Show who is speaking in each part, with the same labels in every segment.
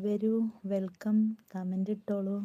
Speaker 1: വരൂ. Welcome. Comment ഇട്ടോളൂ.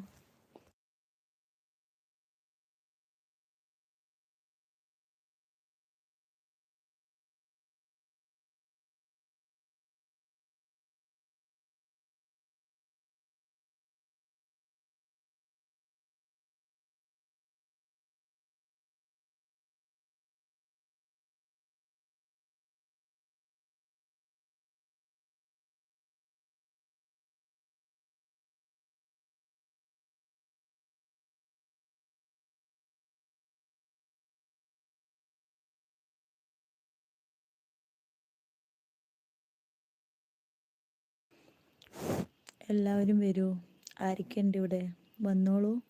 Speaker 1: എല്ലാവരും വരൂ. ആരൊക്കെയുണ്ട് ഇവിടെ? വന്നോളൂ.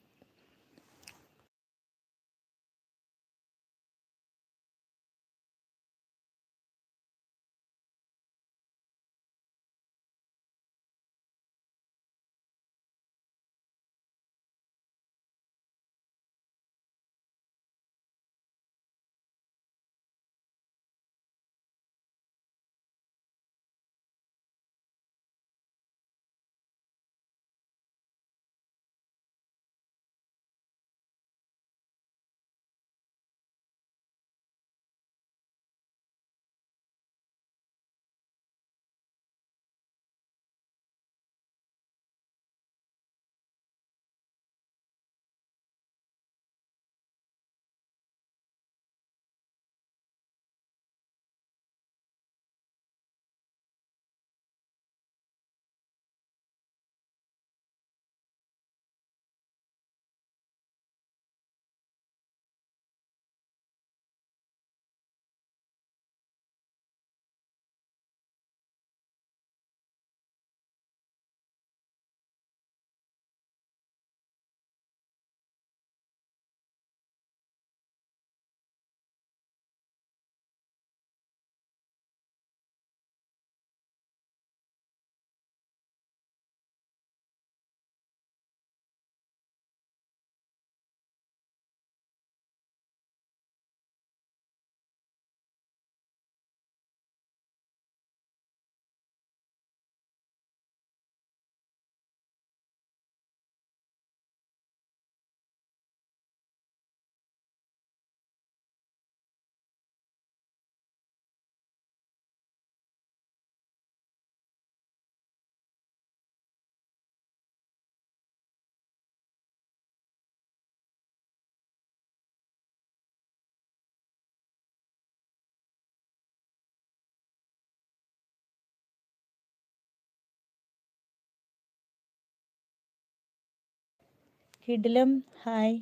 Speaker 1: കിടിലം ഹായ്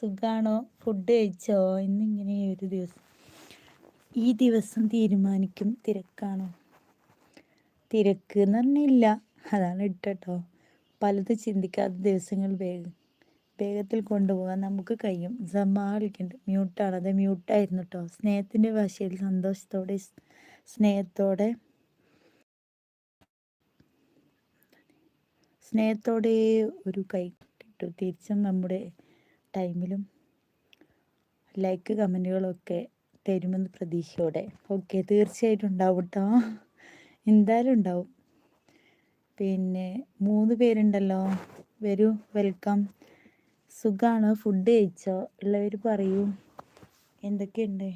Speaker 1: സുഖാണോ? ഫുഡ് കഴിച്ചോ? ഇന്നിങ്ങനെ ഒരു ദിവസം. ഈ ദിവസം തീരുമാനിക്കും തിരക്കാണോ? തിരക്ക് എന്ന് പറഞ്ഞില്ല. അതാണ് ഇട്ടോ പലത് ചിന്തിക്കാത്ത ദിവസങ്ങൾ വേഗം വേഗത്തിൽ കൊണ്ടുപോകാൻ നമുക്ക് കഴിയും. സമാളിക്കുന്നുണ്ട് മ്യൂട്ടാണ്. അത് മ്യൂട്ടായിരുന്നു കേട്ടോ സ്നേഹത്തിന്റെ ഭാഷയിൽ സന്തോഷത്തോടെ സ്നേഹത്തോടെ സ്നേഹത്തോടെ ഒരു കൈ ഇട്ടു തിരിച്ചും നമ്മുടെ ടൈമിലും ലൈക്ക് കമന്റുകളൊക്കെ തരുമെന്ന് പ്രതീക്ഷയോടെ. ഓക്കെ തീർച്ചയായിട്ടും ഉണ്ടാവും കേട്ടോ എന്തായാലും ഉണ്ടാവും. പിന്നെ മൂന്ന് പേരുണ്ടല്ലോ. വരൂ വെൽക്കം സുഖാണ്? ഫുഡ് കഴിച്ചോ? ഉള്ളവർ പറയൂ. എന്തൊക്കെയുണ്ട്?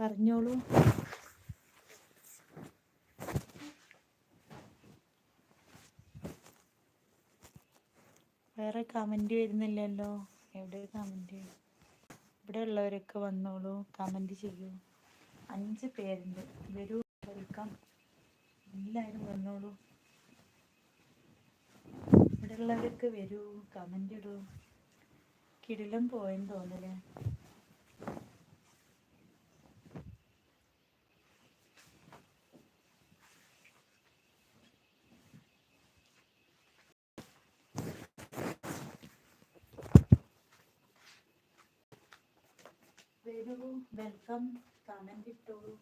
Speaker 1: പറഞ്ഞോളൂ. വേറെ കമന്റ് വരുന്നില്ലല്ലോ. എവിടെ കമന്റ് ഇവിടെ ഉള്ളവരൊക്കെ വന്നോളൂ കമന്റ് ചെയ്യൂ. അഞ്ച് പേരുണ്ട്. വരൂ വെൽക്കം എല്ലാവരും വന്നോളൂ. ഇവിടെ ഉള്ളവരൊക്കെ വരൂ കമന്റ് ഇടൂ. കിടിലം പോയെന്ന് തോന്നലേ വരൂ വെൽക്കം കമന്റ് ഇട്ടോളൂ.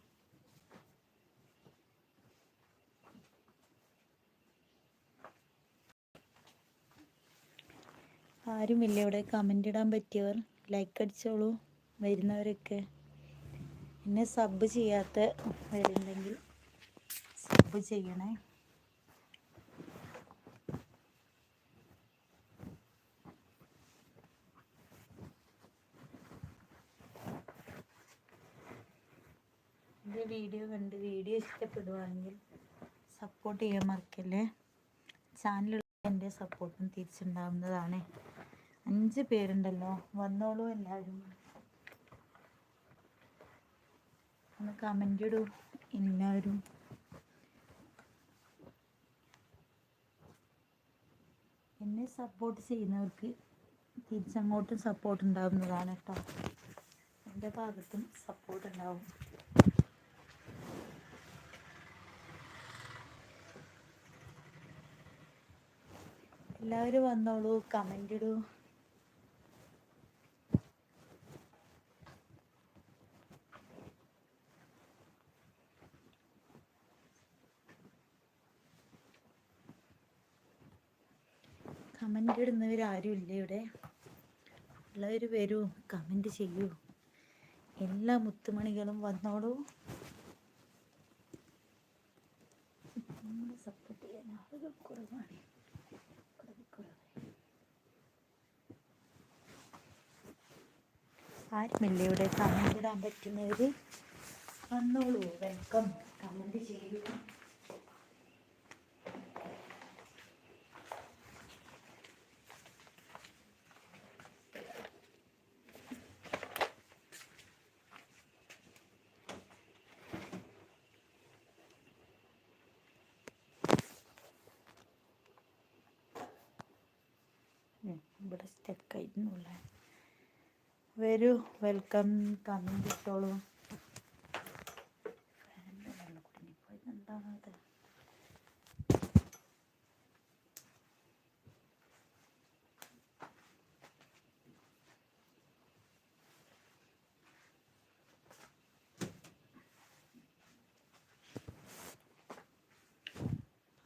Speaker 1: ആരുമില്ല ഇവിടെ കമന്റ് ഇടാൻ പറ്റിയവർ ലൈക്ക് അടിച്ചോളൂ വരുന്നവരൊക്കെ. പിന്നെ സബ് ചെയ്യാത്ത വരുന്നെങ്കിൽ സബ് ചെയ്യണേ. എന്റെ വീഡിയോ കണ്ട് വീഡിയോ ഇഷ്ടപ്പെടുവാണെങ്കിൽ സപ്പോർട്ട് ചെയ്യാൻ മറക്കല്ലേ? ചാനലുള്ള എന്റെ സപ്പോർട്ടും തിരിച്ചുണ്ടാവുന്നതാണ്. അഞ്ച് പേരുണ്ടല്ലോ. വന്നോളൂ എല്ലാവരും. ഒന്ന് കമന്റ് ഇടൂ. എല്ലാവരും. എന്നെ സപ്പോർട്ട് ചെയ്യുന്നവർക്ക് തിരിച്ചങ്ങോട്ടും സപ്പോർട്ട് ഉണ്ടാവുന്നതാണ് കേട്ടോ. എന്റെ ഭാഗത്തും സപ്പോർട്ട് ഉണ്ടാവും. എല്ലാവരും വന്നോളൂ കമന്റ് ഇടൂ. കമന്റ് ഇടുന്നവരാരും ഇല്ല ഇവിടെ? ഉള്ളവർ വരൂ കമന്റ് ചെയ്യൂ. എല്ലാ മുത്തുമണികളും വന്നോളൂ. സപ്പോർട്ട് ചെയ്യാൻ ആളുകൾ കുറവാണ്. ആരുമില്ല ഇവിടെ കമന്റ് ഇടാൻ പറ്റുന്നവർ വന്നോളൂ. വെൽക്കം. കമന്റ് ചെയ്യൂ. ഇവിടെ ഇവിടെ സ്റ്റക്കായിരുന്നുള്ള വരൂ വെൽക്കം കമ്മിട്ടോളൂ എന്താണത്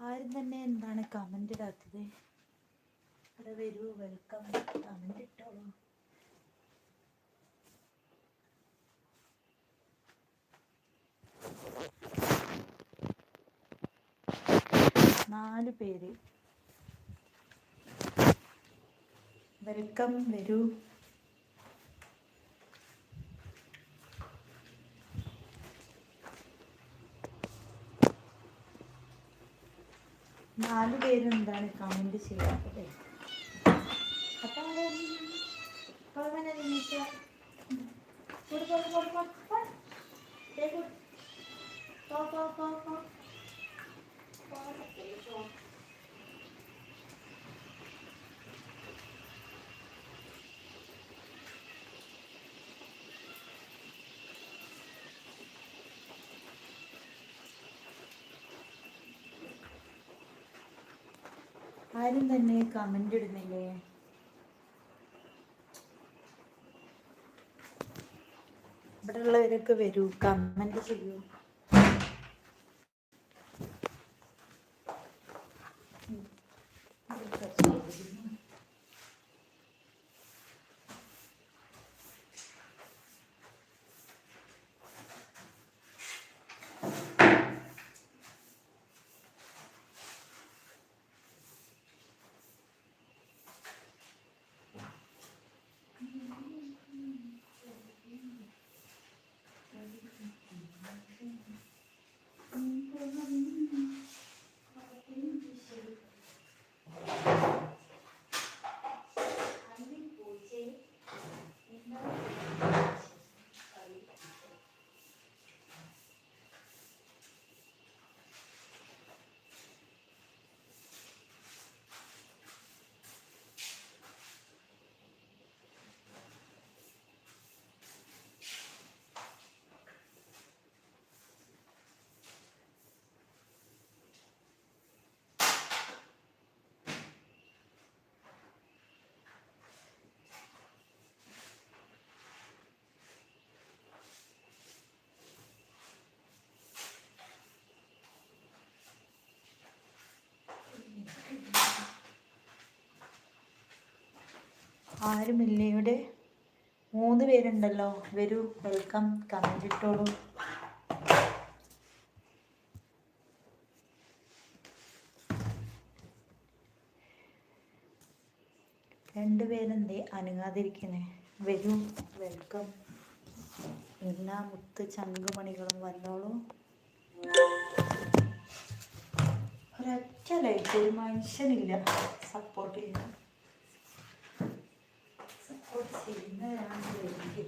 Speaker 1: ആരും തന്നെ എന്താണ് കമന്റ് ഇടാത്തത്? അവിടെ വരൂ വെൽക്കം കമന്റ് ഇട്ടോളൂ. നാല് പേര്. വെൽക്കം വരൂ. നാല് പേര് എന്താണ് കമന്റ് ചെയ്യാത്തത്? അപ്പൊ അവിടെ ആരും തന്നെ കമന്റ് ഇടുന്നില്ലേ? ഇവിടെ ഉള്ളവരൊക്കെ വരൂ കമന്റ് ചെയ്യൂ. ആരുമില്ല ഇവിടെ മൂന്ന് പേരുണ്ടല്ലോ. വരൂ വെൽക്കം കമന്റ് ഇട്ടോളൂ. രണ്ടുപേരെന്തേ അനങ്ങാതിരിക്കുന്നേ? വരൂ വെൽക്കം എല്ലാ മുത്ത് ചങ്കുമണികളും വന്നോളൂ. ഒരൊറ്റ ലൈറ്റ് ഒരു മനുഷ്യനില്ല. സപ്പോർട്ട് എനിക്ക്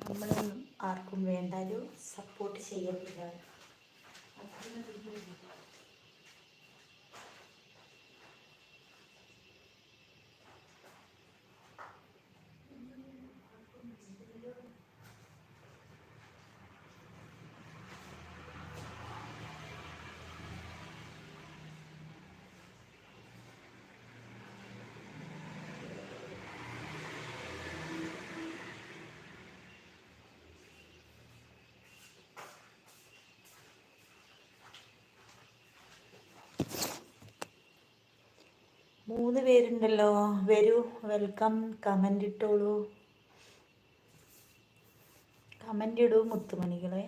Speaker 1: നമ്മൾ ആർക്കും വേണ്ടാലും സപ്പോർട്ട് ചെയ്യത്തില്ല മൂന്ന് പേരുണ്ടല്ലോ. വരൂ വെൽക്കം കമന്റ് ഇട്ടോളൂ. കമന്റ് ഇടൂ മുത്തുമണികളെ.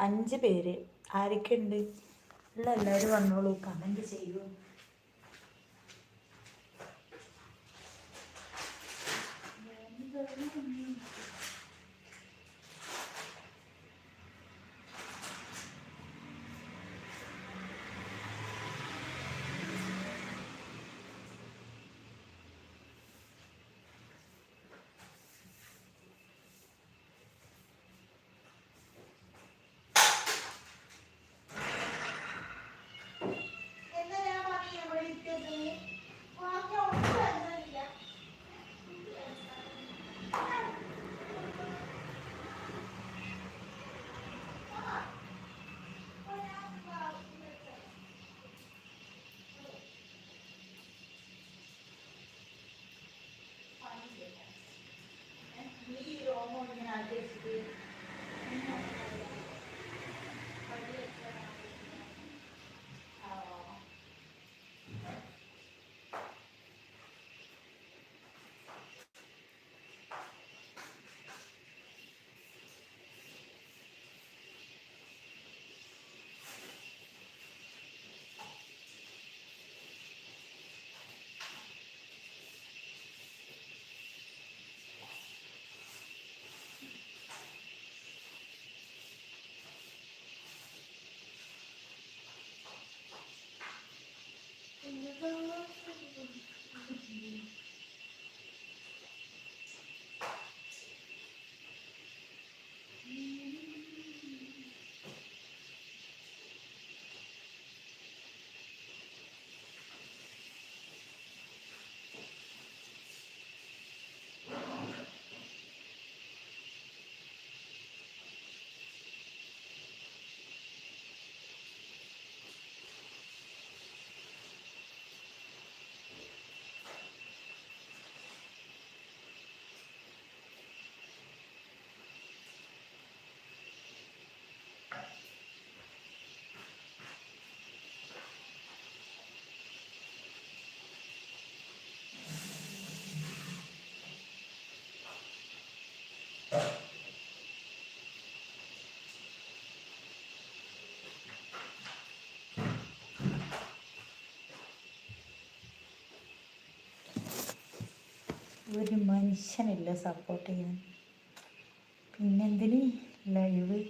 Speaker 1: അഞ്ച് പേര്. ആരൊക്കെ ഉണ്ട് എല്ലാവരും വന്നോളൂ. കമന്റ് ചെയ്യൂ. ഒരു മനുഷ്യനില്ല സപ്പോർട്ട് ചെയ്യാൻ. പിന്നെന്തിന്? ലൈവ്